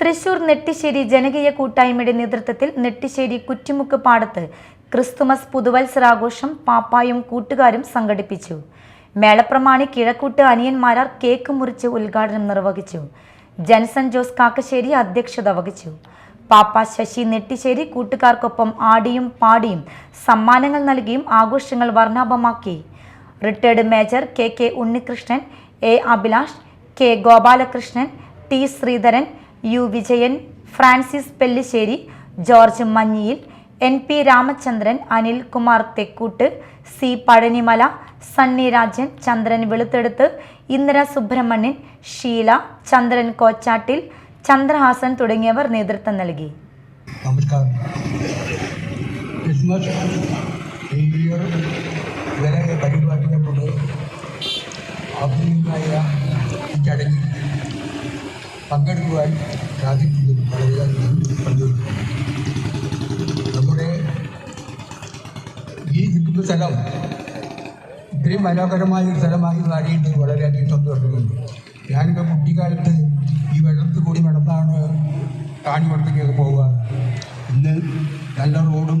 തൃശൂർ നെട്ടിശ്ശേരി ജനകീയ കൂട്ടായ്മയുടെ നേതൃത്വത്തിൽ നെട്ടിശ്ശേരി കുറ്റിമുക്ക് പാടത്ത് ക്രിസ്തുമസ് പുതുവത്സരാഘോഷം പാപ്പായും കൂട്ടുകാരും സംഘടിപ്പിച്ചു. മേളപ്രമാണി കിഴക്കൂട്ട് അനിയന്മാരാർ കേക്ക് മുറിച്ച് ഉദ്ഘാടനം നിർവഹിച്ചു. ജൻസൺ ജോസ് കാക്കശ്ശേരി അധ്യക്ഷത വഹിച്ചു. പാപ്പ ശശി നെട്ടിശ്ശേരി കൂട്ടുകാർക്കൊപ്പം ആടിയും പാടിയും സമ്മാനങ്ങൾ നൽകിയും ആഘോഷങ്ങൾ വർണാഭമാക്കി. Retired major K K Unnikrishnan A Abhilash K Gopalakrishnan T Sreedharan U Vijayan Francis Pellissery George Manjiyil N P Ramachandran Anil Kumar Thekkoot C Pazhanimala Sunny Rajan Chandran Veluthedath Indira Subramanian Sheela Chandran Kochattil Chandrahasan തുടങ്ങിയവർ നേതൃത്വം നൽകി. നമസ്കാരം. Christmas new year വരെ പരിപാടികളോട് ആധുനികമായ ഈ ചടങ്ങിൽ പങ്കെടുക്കുവാൻ സാധിക്കുന്നത് വളരെയധികം സന്തോഷം നമ്മുടെ ഈ നിൽക്കുന്ന സ്ഥലം ഇത്രയും മനോഹരമായ ഒരു സ്ഥലമായി മാറിയിട്ട് വളരെയധികം സന്തോഷമുണ്ട്. ഞാനിപ്പോൾ കുട്ടിക്കാലത്ത് ഈ വെള്ളത്തിൽ കൂടി നടന്നാണ് കാണിവടത്തേക്കൊക്കെ പോവുക. ഇന്ന് നല്ല റോഡും